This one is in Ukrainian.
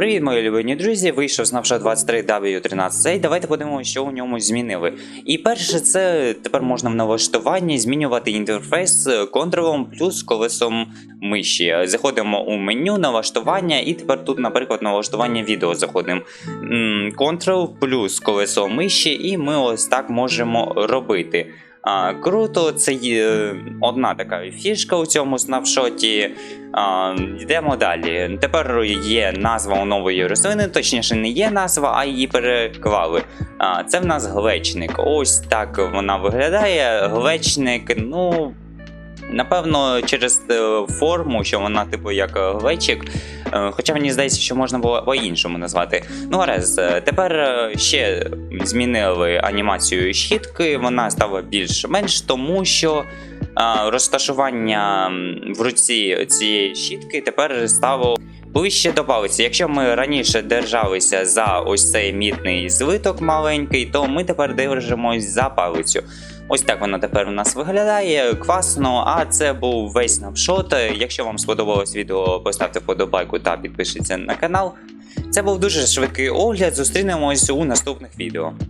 Привіт, мої любині друзі! Вийшов snapshot 23W13. Давайте подивимося, що у ньому змінили. І перше, це тепер можна в налаштуванні змінювати інтерфейс контролом плюс колесом миші. Заходимо у меню налаштування, і тепер тут, наприклад, налаштування відео заходимо. Контрол плюс колесо миші, і ми ось так можемо робити. А, круто, це є одна така фішка у цьому снапшоті. А, йдемо далі. Тепер є назва у нової рослини, точніше, не є назва, а її переклали. А, це в нас глечник. Ось так вона виглядає. Глечник, ну. Напевно, через е, форму, що вона, типу, як е, глечик. Е, Хоча мені здається, що можна було по-іншому назвати. Ну, е, тепер ще змінили анімацію щітки, вона стала більш-менш, тому що розташування в руці цієї щітки тепер стало ближче до палиці. Якщо ми раніше держалися за ось цей мітний злиток маленький, то ми тепер держимось за палицю. Ось так вона тепер у нас виглядає класно. А це був весь снапшот. Якщо вам сподобалось відео, поставте вподобайку та підпишіться на канал. Це був дуже швидкий огляд. Зустрінемось у наступних відео.